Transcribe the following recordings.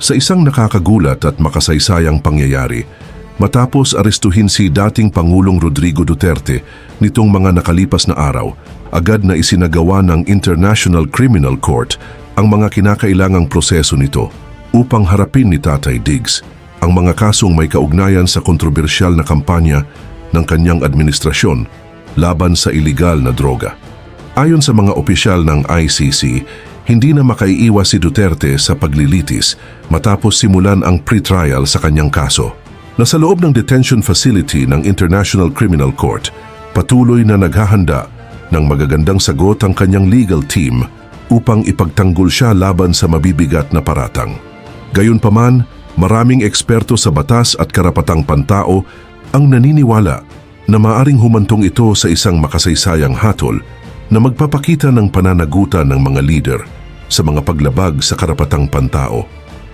Sa isang nakakagulat at makasaysayang pangyayari, matapos arestuhin si dating Pangulong Rodrigo Duterte nitong mga nakalipas na araw, agad na isinagawa ng International Criminal Court ang mga kinakailangang proseso nito upang harapin ni Tatay Diggs ang mga kasong may kaugnayan sa kontrobersyal na kampanya ng kanyang administrasyon laban sa iligal na droga. Ayon sa mga opisyal ng ICC, hindi na makaiiwas si Duterte sa paglilitis matapos simulan ang pre-trial sa kanyang kaso. Nasa loob ng detention facility ng International Criminal Court, patuloy na naghahanda ng magagandang sagot ang kanyang legal team upang ipagtanggol siya laban sa mabibigat na paratang. Gayunpaman, maraming eksperto sa batas at karapatang pantao ang naniniwala na maaring humantong ito sa isang makasaysayang hatol na magpapakita ng pananagutan ng mga leader sa mga paglabag sa karapatang pantao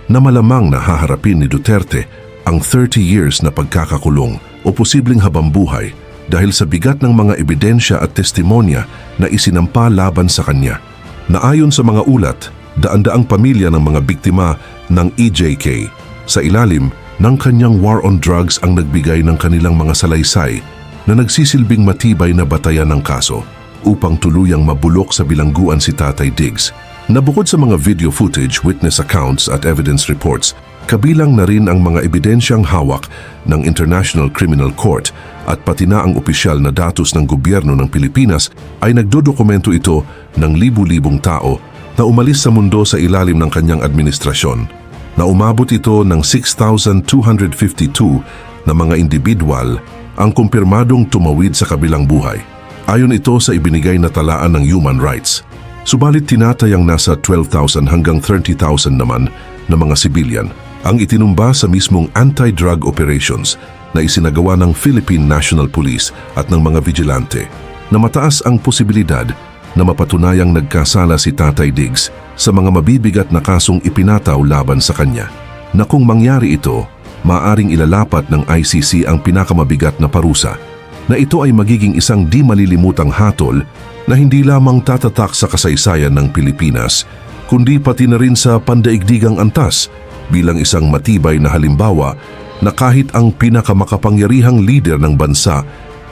na malamang na haharapin ni Duterte ang 30 years na pagkakakulong o posibleng habambuhay dahil sa bigat ng mga ebidensya at testimonya na isinampa laban sa kanya. Na ayon sa mga ulat, daan-daang pamilya ng mga biktima ng EJK sa ilalim ng kanyang war on drugs ang nagbigay ng kanilang mga salaysay na nagsisilbing matibay na batayan ng kaso upang tuluyang mabulok sa bilangguan si Tatay Diggs na bukod sa mga video footage, witness accounts at evidence reports, kabilang na rin ang mga ebidensyang hawak ng International Criminal Court at pati na ang opisyal na datos ng gobyerno ng Pilipinas ay nagdodokumento ito ng libu-libong tao na umalis sa mundo sa ilalim ng kanyang administrasyon na umabot ito ng 6,252 na mga individual ang kumpirmadong tumawid sa kabilang buhay. Ayon ito sa ibinigay na talaan ng human rights. Subalit tinatayang nasa 12,000 hanggang 30,000 naman na mga sibilyan ang itinumba sa mismong anti-drug operations na isinagawa ng Philippine National Police at ng mga vigilante na mataas ang posibilidad na mapatunayang nagkasala si Tatay Diggs sa mga mabibigat na kasong ipinataw laban sa kanya. Na kung mangyari ito, maaring ilalapat ng ICC ang pinakamabigat na parusa na ito ay magiging isang di malilimutang hatol na hindi lamang tatatak sa kasaysayan ng Pilipinas, kundi pati na rin sa pandaigdigang antas bilang isang matibay na halimbawa na kahit ang pinakamakapangyarihang leader ng bansa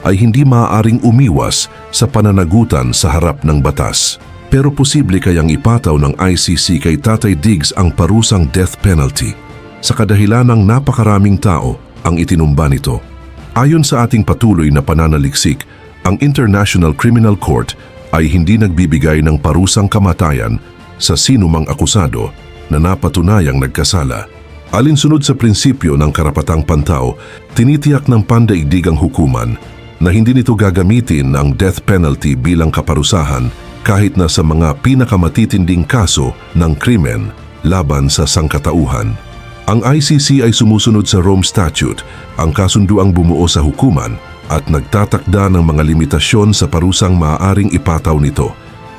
ay hindi maaaring umiwas sa pananagutan sa harap ng batas. Pero posible kayang ipataw ng ICC kay Tatay Diggs ang parusang death penalty sa kadahilan ng napakaraming tao ang itinumba nito. Ayon sa ating patuloy na pananaliksik, ang International Criminal Court ay hindi nagbibigay ng parusang kamatayan sa sinumang akusado na napatunayang nagkasala. Alinsunod sa prinsipyo ng karapatang pantao, tinitiyak ng pandaigdigang hukuman na hindi nito gagamitin ang death penalty bilang kaparusahan kahit na sa mga pinakamatitinding kaso ng krimen laban sa sangkatauhan. Ang ICC ay sumusunod sa Rome Statute, ang kasunduang bumuo sa hukuman at nagtatakda ng mga limitasyon sa parusang maaaring ipataw nito.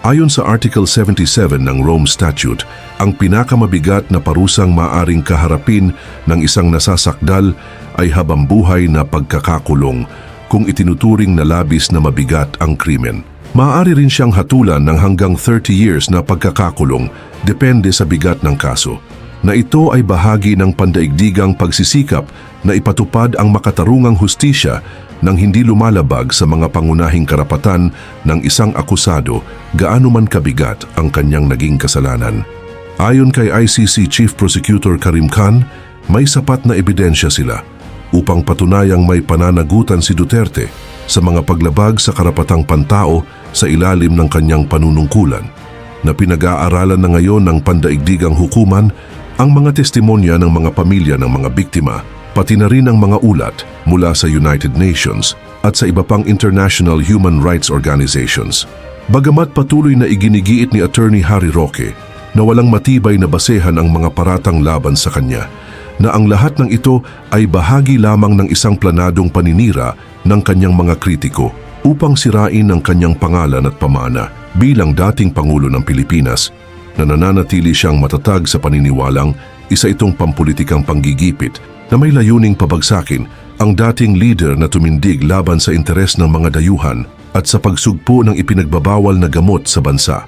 Ayon sa Article 77 ng Rome Statute, ang pinakamabigat na parusang maaaring kaharapin ng isang nasasakdal ay habambuhay na pagkakakulong kung itinuturing na labis na mabigat ang krimen. Maaari rin siyang hatulan ng hanggang 30 years na pagkakakulong depende sa bigat ng kaso na ito ay bahagi ng pandaigdigang pagsisikap na ipatupad ang makatarungang hustisya nang hindi lumalabag sa mga pangunahing karapatan ng isang akusado gaano man kabigat ang kanyang naging kasalanan. Ayon kay ICC Chief Prosecutor Karim Khan, may sapat na ebidensya sila upang patunayang may pananagutan si Duterte sa mga paglabag sa karapatang pantao sa ilalim ng kanyang panunungkulan na pinag-aaralan na ngayon ng pandaigdigang hukuman ang mga testimonya ng mga pamilya ng mga biktima, pati na rin ang mga ulat mula sa United Nations at sa iba pang international human rights organizations. Bagamat patuloy na iginigiit ni Attorney Harry Roque na walang matibay na basehan ang mga paratang laban sa kanya, na ang lahat ng ito ay bahagi lamang ng isang planadong paninira ng kanyang mga kritiko upang sirain ang kanyang pangalan at pamana bilang dating Pangulo ng Pilipinas na nananatili siyang matatag sa paniniwalang isa itong pampulitikang panggigipit na may layuning pabagsakin ang dating leader na tumindig laban sa interes ng mga dayuhan at sa pagsugpo ng ipinagbabawal na gamot sa bansa.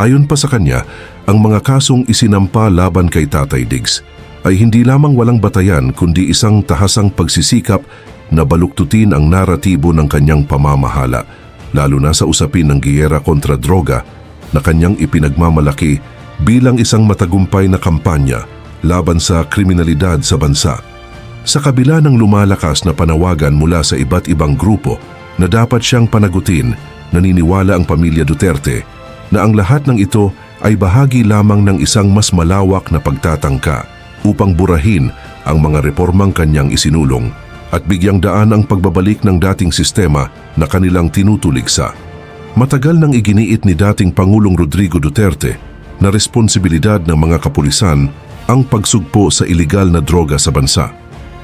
Ayon pa sa kanya, ang mga kasong isinampa laban kay Tatay Diggs ay hindi lamang walang batayan kundi isang tahasang pagsisikap na baluktutin ang naratibo ng kanyang pamamahala, lalo na sa usapin ng giyera kontra droga na kanyang ipinagmamalaki bilang isang matagumpay na kampanya laban sa kriminalidad sa bansa. Sa kabila ng lumalakas na panawagan mula sa iba't ibang grupo na dapat siyang panagutin, naniniwala ang pamilya Duterte na ang lahat ng ito ay bahagi lamang ng isang mas malawak na pagtatangka upang burahin ang mga reformang kanyang isinulong at bigyang daan ang pagbabalik ng dating sistema na kanilang tinutuligsa. Matagal nang iginiit ni dating Pangulong Rodrigo Duterte na responsibilidad ng mga kapulisan ang pagsugpo sa ilegal na droga sa bansa.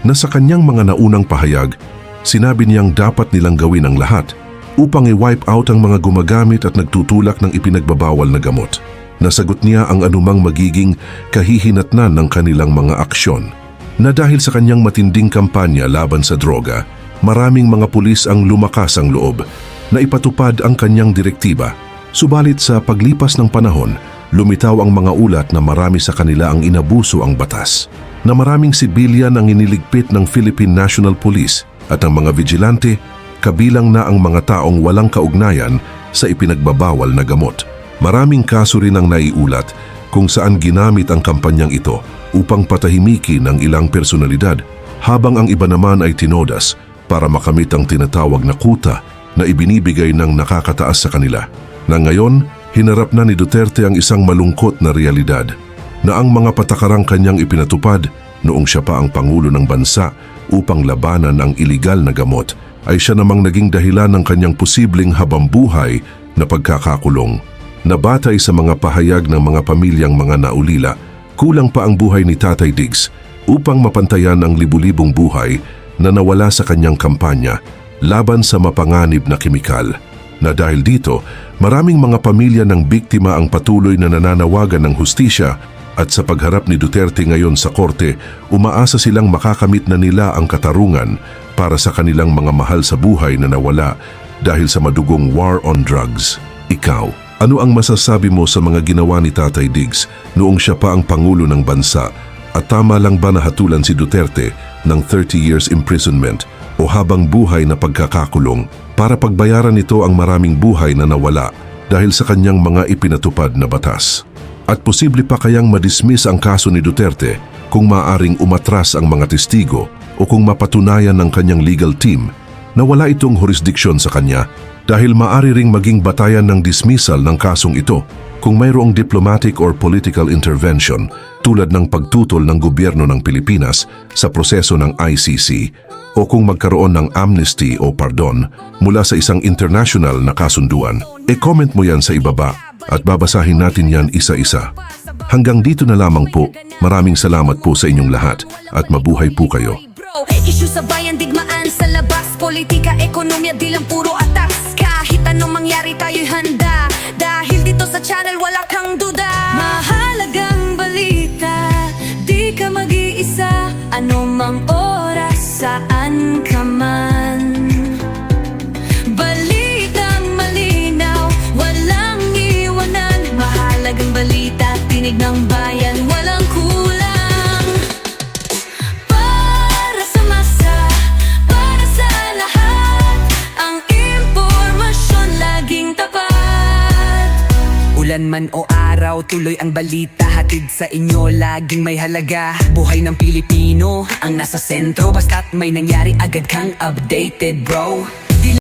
Na sa kanyang mga naunang pahayag, sinabi niyang dapat nilang gawin ang lahat upang i-wipe out ang mga gumagamit at nagtutulak ng ipinagbabawal na gamot. Nasagot niya ang anumang magiging kahihinatnan ng kanilang mga aksyon. Na dahil sa kanyang matinding kampanya laban sa droga, maraming mga pulis ang lumakas ang loob na ipatupad ang kanyang direktiba. Subalit sa paglipas ng panahon, lumitaw ang mga ulat na marami sa kanila ang inabuso ang batas. Na maraming sibilyan ang iniligpit ng Philippine National Police at ang mga vigilante kabilang na ang mga taong walang kaugnayan sa ipinagbabawal na gamot. Maraming kaso rin ang naiulat kung saan ginamit ang kampanyang ito upang patahimiki ng ilang personalidad habang ang iba naman ay tinodas para makamit ang tinatawag na kuta na ibinibigay ng nakakataas sa kanila. Na ngayon, hinarap na ni Duterte ang isang malungkot na realidad na ang mga patakarang kanyang ipinatupad noong siya pa ang Pangulo ng Bansa upang labanan ang iligal na gamot ay siya namang naging dahilan ng kanyang posibleng habambuhay na pagkakakulong. Nabatay sa mga pahayag ng mga pamilyang mga naulila, kulang pa ang buhay ni Tatay Diggs upang mapantayan ang libu-libong buhay na nawala sa kanyang kampanya laban sa mapanganib na kemikal. Na dahil dito, maraming mga pamilya ng biktima ang patuloy na nananawagan ng hustisya at sa pagharap ni Duterte ngayon sa korte, umaasa silang makakamit na nila ang katarungan para sa kanilang mga mahal sa buhay na nawala dahil sa madugong war on drugs. Ikaw, ano ang masasabi mo sa mga ginawa ni Tatay Diggs noong siya pa ang Pangulo ng Bansa at tama lang ba nahatulan si Duterte ng 30 years imprisonment o habang buhay na pagkakakulong para pagbayaran nito ang maraming buhay na nawala dahil sa kanyang mga ipinatupad na batas? At posible pa kayang madismiss ang kaso ni Duterte kung maaring umatras ang mga testigo o kung mapatunayan ng kanyang legal team na wala itong jurisdiksyon sa kanya dahil maari ring maging batayan ng dismissal ng kasong ito kung mayroong diplomatic or political intervention tulad ng pagtutol ng gobyerno ng Pilipinas sa proseso ng ICC o kung magkaroon ng amnesty o pardon mula sa isang international na kasunduan. E-comment mo yan sa ibaba at babasahin natin yan isa-isa. Hanggang dito na lamang po, maraming salamat po sa inyong lahat at mabuhay po kayo. Issue sa bayan, digmaan sa labas. Politika, ekonomiya, di lang puro atas. Kahit anong mangyari tayo'y handa. Dahil dito sa channel wala kang duda. Mahalagang balita Di ka mag-iisa. Ano mang oras, saan ka man balita Tinig ng bayan Walang kulang. Para sa masa, para sa lahat Ang impormasyon laging tapat. Ulan man o araw, tuloy ang balita Hatid sa inyo, laging may halaga. Buhay ng Pilipino, ang nasa sentro Basta't may nangyari, agad kang updated bro